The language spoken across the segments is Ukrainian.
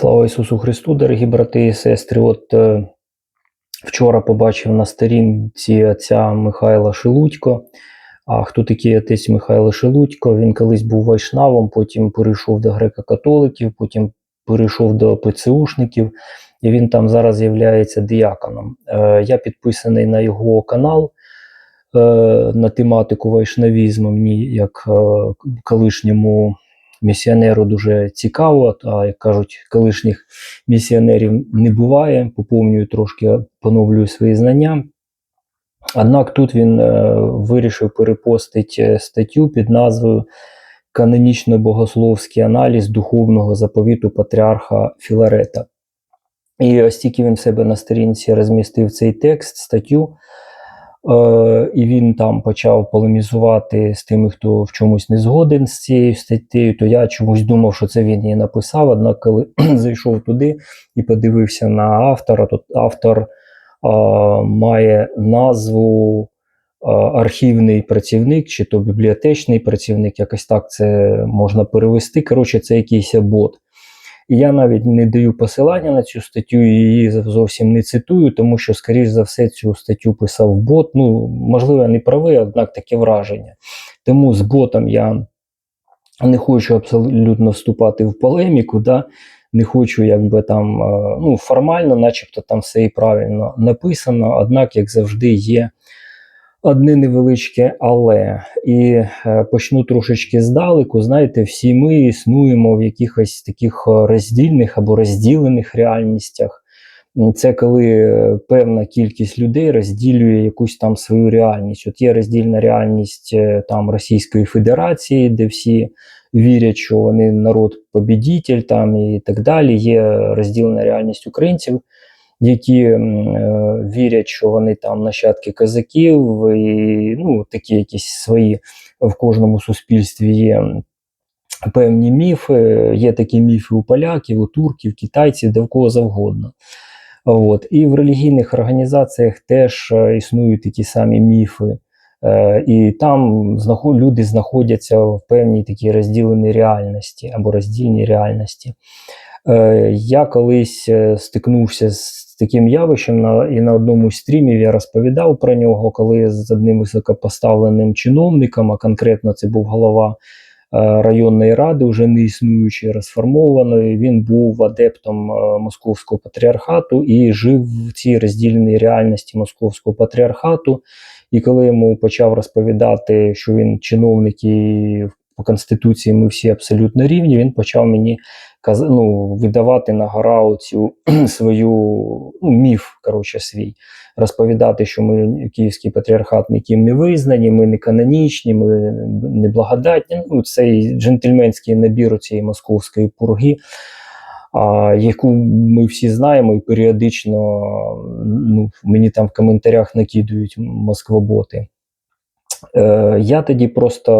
Слава Ісусу Христу, дорогі брати і сестри. От е, вчора побачив на сторінці отця Михайла Шелудько. А хто такий отець Михайло Шелудько? Він колись був вайшнавом, потім перейшов до греко-католиків, потім перейшов до ПЦУшників, і він там зараз є діяконом. Е, я підписаний на його канал е, на тематику вайшнавізму. Мені як е, колишньому місіонеру дуже цікаво, а як кажуть, колишніх місіонерів не буває. Поповнюю трошки, поновлюю свої знання. Однак тут він е, вирішив перепостити статтю під назвою Канонічно-богословський аналіз духовного заповіту патріарха Філарета. І ось тільки він в себе на сторінці розмістив цей текст, статтю, Е, і він там почав полемізувати з тими, хто в чомусь не згоден з цією статтею, то я чомусь думав, що це він її написав. Однак, коли зайшов туди і подивився на автора, то автор е, має назву е, архівний працівник чи то бібліотечний працівник, якось так це можна перевести. Коротше, це якийсь бот. І я навіть не даю посилання на цю статтю, її зовсім не цитую, тому що, скоріш за все, цю статтю писав бот. Ну, можливо, я не правий, однак таке враження. Тому з ботом я не хочу абсолютно вступати в полеміку. да? Не хочу, якби там, е, ну, формально, начебто там все і правильно написано, однак, як завжди, є одне невеличке але. І е, почну трошечки здалеку. Знаєте, всі ми існуємо в якихось таких е, роздільних або розділених реальностях. Це коли е, певна кількість людей розділює якусь там свою реальність. От є роздільна реальність там Російської Федерації, де всі вірять, що вони народ побідітель там і так далі. Є розділена реальність українців, які е, вірять, що вони там нащадки козаків, і ну, такі якісь свої в кожному суспільстві є. Певні міфи, є такі міфи у поляків, у турків, китайців, де в кого завгодно. От. І в релігійних організаціях теж е, існують такі самі міфи. Е, І там люди знаходяться в певній такій розділеній реальності або роздільній реальності. Е, Я колись е, стикнувся з таким явищем на і на одному з стрімів я розповідав про нього, коли з одним високопоставленим чиновником, а конкретно це був голова. Е, районної ради, вже не існуючої, розформованої, він був адептом московського патріархату і жив в цій роздільній реальності московського патріархату. І коли йому почав розповідати, що він чиновник і по конституції ми всі абсолютно рівні, він почав мені ну, видавати на гора цю свою ну, міф, коротше, свій, розповідати, що ми Київський патріархат ніким не визнані, ми не канонічні, ми не благодатні. Ну, Цей джентльменський набір цієї московської пурги. А, Яку ми всі знаємо, і періодично ну, мені там в коментарях накидують москвоботи. Е, Я тоді просто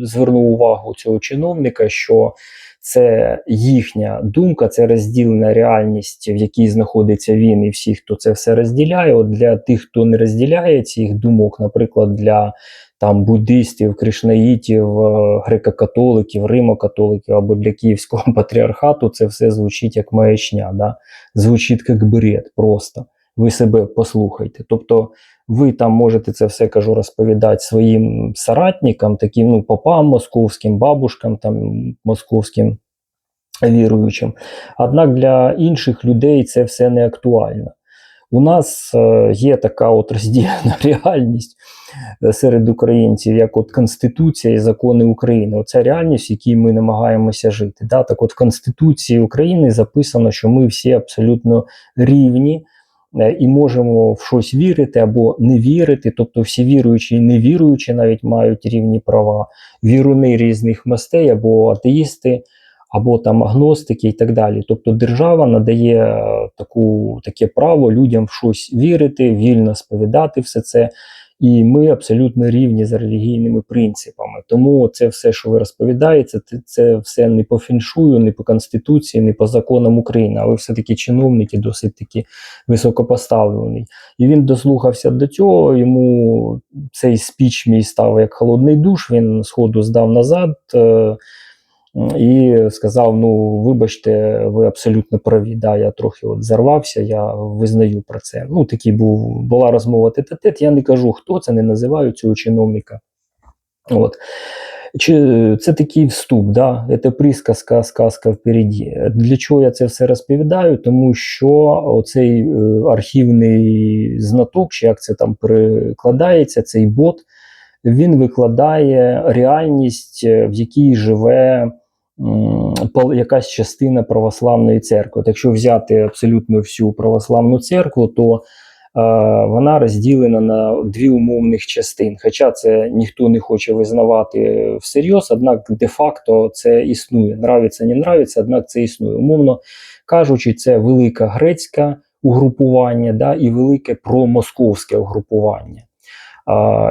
звернув увагу цього чиновника, що це їхня думка, це розділена реальність, в якій знаходиться він, і всі, хто це все розділяє. От Для тих, хто не розділяє цих думок, наприклад, для там буддистів, кришнаїтів, е, греко-католиків, римо-католиків або для київського патріархату, це все звучить як маячня, да? звучить як бред просто. Ви себе послухайте. Тобто ви там можете це все кажу розповідати своїм соратникам, таким ну, попам московським, бабушкам там московським віруючим. Однак для інших людей це все не актуально. У нас е, є така от розділена реальність е, серед українців, як от Конституція і закони України. Оця реальність, в якій ми намагаємося жити. Да? Так от в Конституції України записано, що ми всі абсолютно рівні. Е, і можемо в щось вірити або не вірити. Тобто всі віруючі і невіруючі навіть мають рівні права, віруни різних мастей або атеїсти, або там агностики і так далі. Тобто держава надає е, таку, таке право людям в щось вірити, вільно сповідати все це. І ми абсолютно рівні за релігійними принципами. Тому це все, що ви розповідаєте, це все не по фіншую, не по конституції, не по законам України. А ви все-таки чиновники досить таки високопоставлений. І він дослухався до цього. Йому цей спіч мій став як холодний душ. Він сходу здав назад. Е, і сказав: Ну, вибачте, ви абсолютно праві. Да, я трохи от зарвався, я визнаю про це. Ну, такий був, була розмова тет-а-тет. Я не кажу, хто це, не називаю цього чиновника. От. Чи це такий вступ, да? це присказка, сказка впереді. Для чого я це все розповідаю? Тому що оцей е, архівний знаток, чи як це там перекладається, цей бот, він викладає реальність, е, в якій живе якась частина православної церкви. Якщо взяти абсолютно всю православну церкву, то е, вона розділена на дві умовних частин. Хоча це ніхто не хоче визнавати всерйоз, однак де-факто це існує. Нравиться, не нравиться, однак це існує. Умовно кажучи, це велика грецька угрупування да, і велике промосковське угрупування.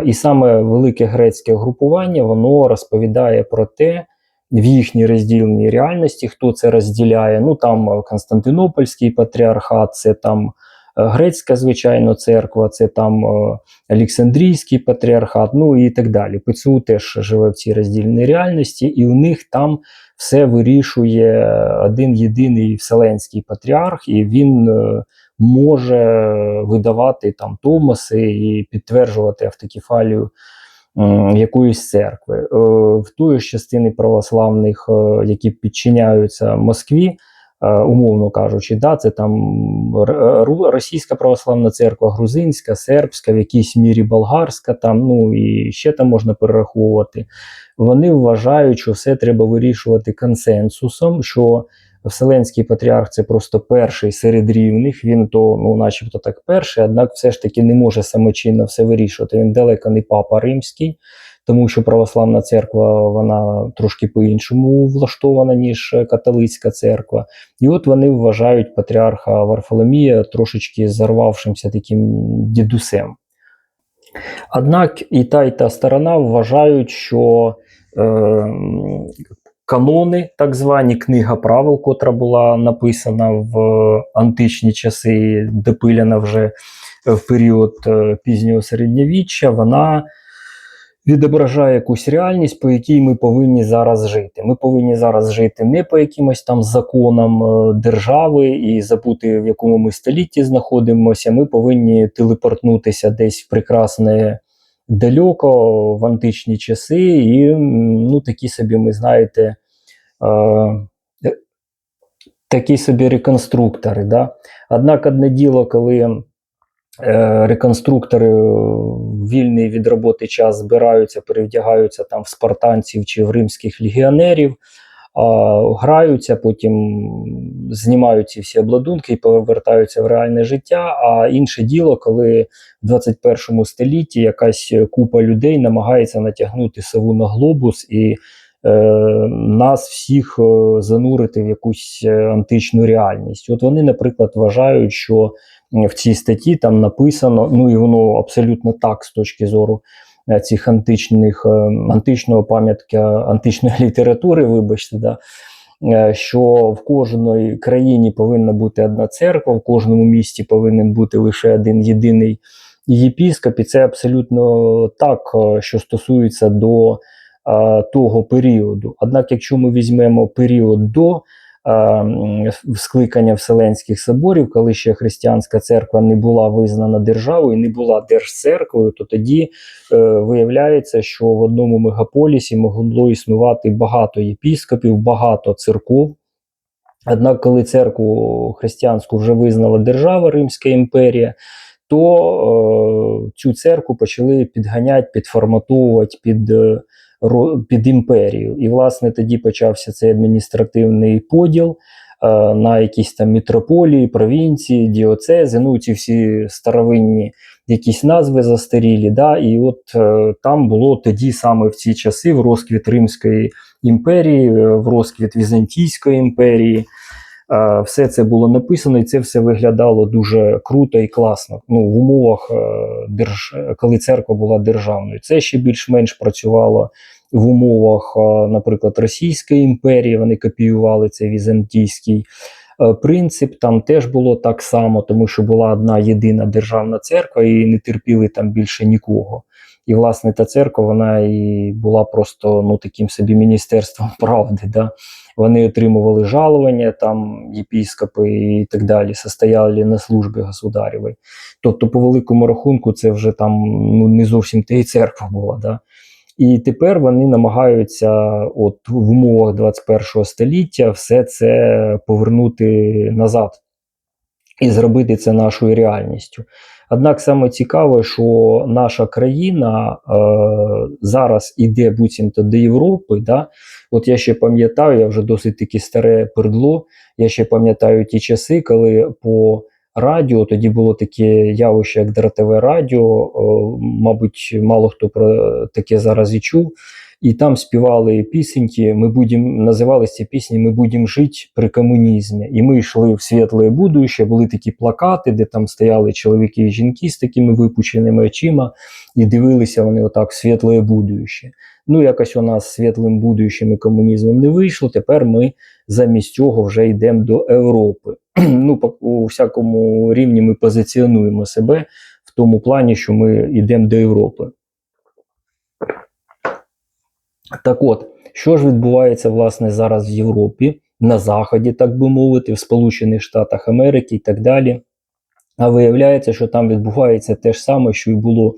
І саме велике грецьке угрупування воно розповідає про те, в їхній роздільній реальності, хто це розділяє. Ну там е, Константинопольський патріархат, це там е, грецька, звичайно, церква, це там е, Олександрійський патріархат, ну і так далі. ПЦУ теж живе в цій роздільній реальності, і у них там все вирішує один єдиний вселенський патріарх, і він е, може видавати там томаси і підтверджувати автокефалію якоїсь церкви. Е, В тої ж частини православних, е, які підчиняються Москві, умовно кажучи, да, це там Російська православна церква, грузинська, сербська, в якійсь мірі болгарська, там, ну і ще там можна перераховувати. Вони вважають, що все треба вирішувати консенсусом. що Вселенський патріарх це просто перший серед рівних. Він то, ну, начебто, так перший, однак все ж таки не може самочинно все вирішувати. Він далеко не папа римський, тому що православна церква вона трошки по-іншому влаштована, ніж католицька церква. І от вони вважають патріарха Варфоломія трошечки зарвавшимся таким дідусем. Однак і та, і та сторона вважають, що е, канони, так звані книга правил, котра була написана в античні часи, допилена вже в період е, пізнього середньовіччя, вона відображає якусь реальність, по якій ми повинні зараз жити. Ми повинні зараз жити не по якимось там законам е, держави і забути, в якому ми столітті знаходимося. Ми повинні телепортнутися десь в прекрасне далеко в античні часи, і ну, такі собі, ми знаєте, е, такі собі реконструктори. Да? Однак одне діло, коли е, реконструктори вільний від роботи час збираються, перевдягаються там в спартанців чи в римських легіонерів, граються, потім знімають ці всі обладунки і повертаються в реальне життя. А інше діло, коли в 21 столітті якась купа людей намагається натягнути сову на глобус і е, нас всіх е, занурити в якусь е, античну реальність. От вони, наприклад, вважають, що в цій статті там написано, ну і воно абсолютно так з точки зору цих античних е, античного пам'ятка античної літератури, вибачте, да, е, що в кожній країні повинна бути одна церква, в кожному місті повинен бути лише один єдиний єпіскоп, і це абсолютно так, е, що стосується до е, того періоду. Однак, якщо ми візьмемо період до е, скликання Вселенських соборів, коли ще християнська церква не була визнана державою, не була держцерквою, то тоді е, виявляється, що в одному мегаполісі могло існувати багато єпіскопів, багато церков. Однак, коли церкву християнську вже визнала держава Римська імперія, то е, цю церкву почали підганяти, підформатовувати під, е, під імперію. І, власне, тоді почався цей адміністративний поділ е, на якісь там мітрополії, провінції, діоцези, ну ці всі старовинні якісь назви застарілі. Да? І от е, там було тоді саме в ці часи в розквіт Римської імперії, е, в розквіт Візантійської імперії. Е, Все це було написано, і це все виглядало дуже круто і класно. Ну, в умовах, е, держ... коли церква була державною. Це ще більш-менш працювало в умовах, е, наприклад, Російської імперії. Вони копіювали цей візантійський принцип. Там теж було так само, тому що була одна єдина державна церква, і не терпіли там більше нікого. І, власне, та церква вона і була просто ну, таким собі міністерством правди. Да? Вони отримували жалування, там єпіскопи і так далі, состояли на службі государєвій. Тобто, по великому рахунку, це вже там ну, не зовсім та й церква була. Да? І тепер вони намагаються, от в умовах 21 століття, все це повернути назад і зробити це нашою реальністю. Однак саме цікаве, що наша країна е, зараз іде буцімто до Європи. Да? От я ще пам'ятаю, я вже досить таки старе пердло. Я ще пам'ятаю ті часи, коли по радіо тоді було таке явище, як дротове радіо. Е, мабуть, мало хто про таке зараз і чув. І там співали пісеньки. Ми будемо називалися ці пісні Ми будемо жити при комунізмі. І ми йшли в світле будуще, були такі плакати, де там стояли чоловіки і жінки з такими випученими очима, і дивилися вони отак в світле будуще. Ну, якось у нас світлим будущим і комунізмом не вийшло. Тепер ми замість цього вже йдемо до Європи. Ну, у всякому рівні ми позиціонуємо себе в тому плані, що ми йдемо до Європи. Так от, що ж відбувається власне зараз в Європі, на Заході, так би мовити, в Сполучених Штатах Америки і так далі. А виявляється, що там відбувається те ж саме, що і було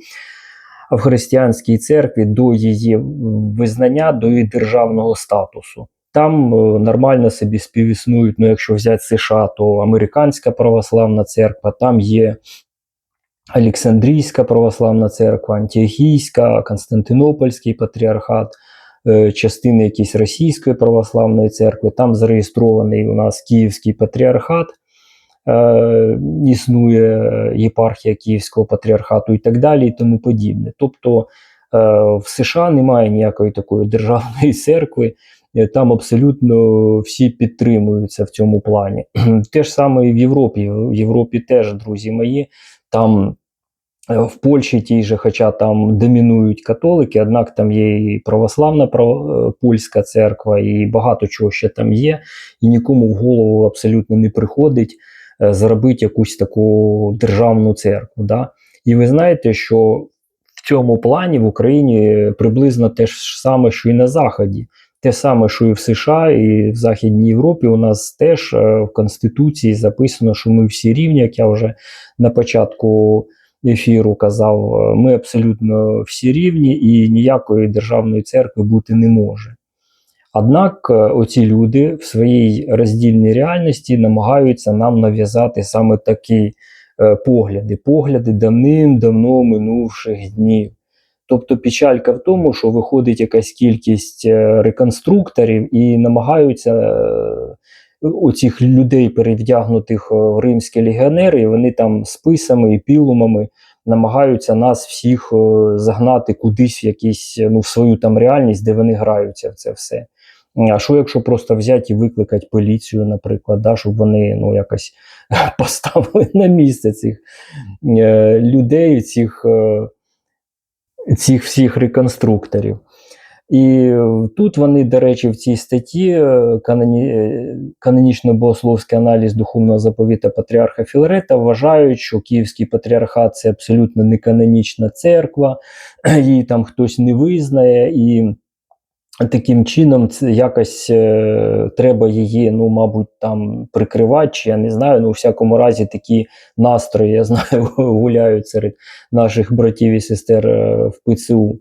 в християнській церкві до її визнання, до її державного статусу. Там е, нормально собі співіснують, ну якщо взяти США, то американська православна церква, там є Олександрійська православна церква, Антіохійська, Константинопольський патріархат. Е, частини якісь Російської православної церкви, там зареєстрований у нас Київський патріархат, е, існує єпархія Київського патріархату і так далі, і тому подібне. Тобто е, в США немає ніякої такої державної церкви. Е, там абсолютно всі підтримуються в цьому плані. Те ж саме і в Європі. В Європі теж, друзі мої, там в Польщі ті же, хоча там домінують католики, однак там є і православна е, польська церква, і багато чого ще там є, і нікому в голову абсолютно не приходить е, зробити якусь таку державну церкву. Да? І ви знаєте, що в цьому плані в Україні приблизно те ж саме, що і на Заході. Те саме, що і в США, і в Західній Європі, у нас теж в Конституції записано, що ми всі рівні, як я вже на початку ефіру казав, е, ми абсолютно всі рівні і ніякої державної церкви бути не може. Однак е, оці люди в своїй роздільній реальності намагаються нам нав'язати саме такі е, погляди, погляди давним-давно минувших днів. Тобто печалька в тому, що виходить якась кількість реконструкторів і намагаються оцих людей, перевдягнутих е, в римські легіонери, і вони там списами і пілумами намагаються нас всіх е, загнати кудись в якісь ну, в свою там реальність, де вони граються в це все. А що якщо просто взяти і викликати поліцію, наприклад, да, щоб вони ну, якось поставили на місце цих е, людей, цих, е, цих всіх реконструкторів? І тут вони, до речі, в цій статті е, каноні... Е, канонічно-богословський аналіз духовного заповіта патріарха Філарета вважають, що Київський патріархат це абсолютно не канонічна церква, її там хтось не визнає, і таким чином це якось е, треба її, ну, мабуть, там прикривати, чи я не знаю. Ну, у всякому разі, такі настрої, я знаю, гуляють серед наших братів і сестер е, в ПЦУ.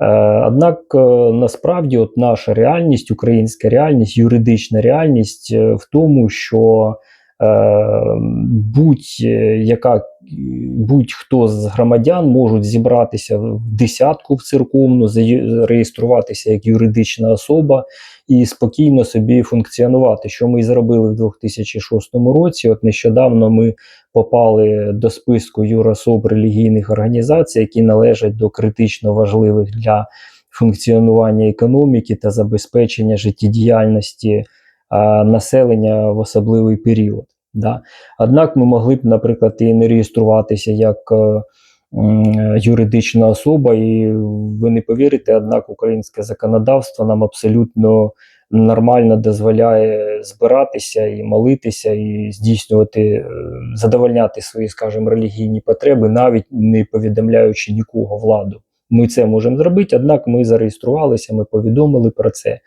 Е, однак е, насправді от наша реальність, українська реальність, юридична реальність е, в тому, що будь-яка будь-хто з громадян можуть зібратися в десятку в церковну, зареєструватися як юридична особа і спокійно собі функціонувати. Що ми і зробили в 2006 році? От нещодавно ми попали до списку юрособ релігійних організацій, які належать до критично важливих для функціонування економіки та забезпечення життєдіяльності населення в особливий період. Да. Однак ми могли б, наприклад, і не реєструватися як е, юридична особа, і ви не повірите, однак українське законодавство нам абсолютно нормально дозволяє збиратися і молитися, і здійснювати, е, задовольняти свої, скажімо, релігійні потреби, навіть не повідомляючи нікого владу. Ми це можемо зробити, однак ми зареєструвалися, ми повідомили про це.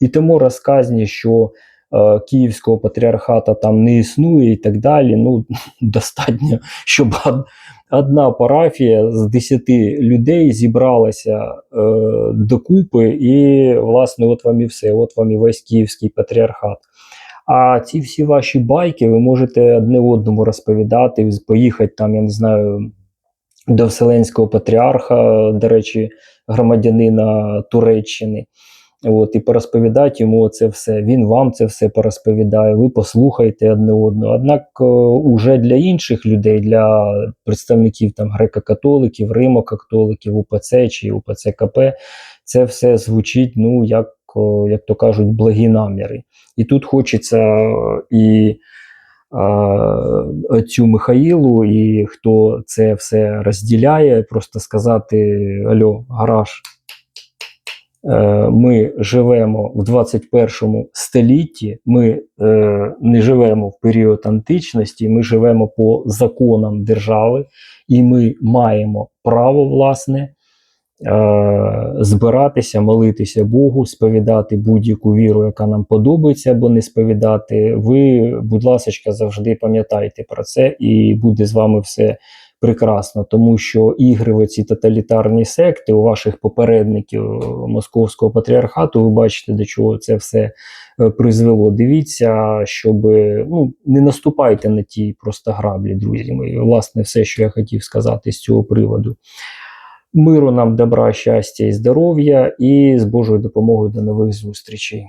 І тому розказні, що е, Київського патріархата там не існує і так далі. Ну, достатньо, щоб одна парафія з 10 людей зібралася е, докупи, і, власне, от вам і все, от вам і весь Київський патріархат. А ці всі ваші байки ви можете одне одному розповідати, поїхати там, я не знаю, до Вселенського патріарха, до речі, громадянина Туреччини. От, і порозповідати йому це все. Він вам це все порозповідає, ви послухаєте одне одного. Однак, е, уже для інших людей, для представників там греко-католиків, римо-католиків, УПЦ чи УПЦ КП, це все звучить, ну, як, о, як то кажуть, благі наміри. І тут хочеться е, і е, цю Михаїлу, і хто це все розділяє, просто сказати: Альо, гараж. Е, Ми живемо в 21 столітті, ми е, не живемо в період античності, ми живемо по законам держави, і ми маємо право, власне, збиратися, молитися Богу, сповідати будь-яку віру, яка нам подобається, або не сповідати. Ви, будь ласка, завжди пам'ятайте про це, і буде з вами все прекрасно, тому що ігри в ці тоталітарні секти у ваших попередників е, московського патріархату, ви бачите, до чого це все е, призвело. Дивіться, щоб ну, не наступайте на ті просто граблі, друзі мої. Власне, все, що я хотів сказати з цього приводу. Миру нам, добра, щастя і здоров'я, і з Божою допомогою до нових зустрічей.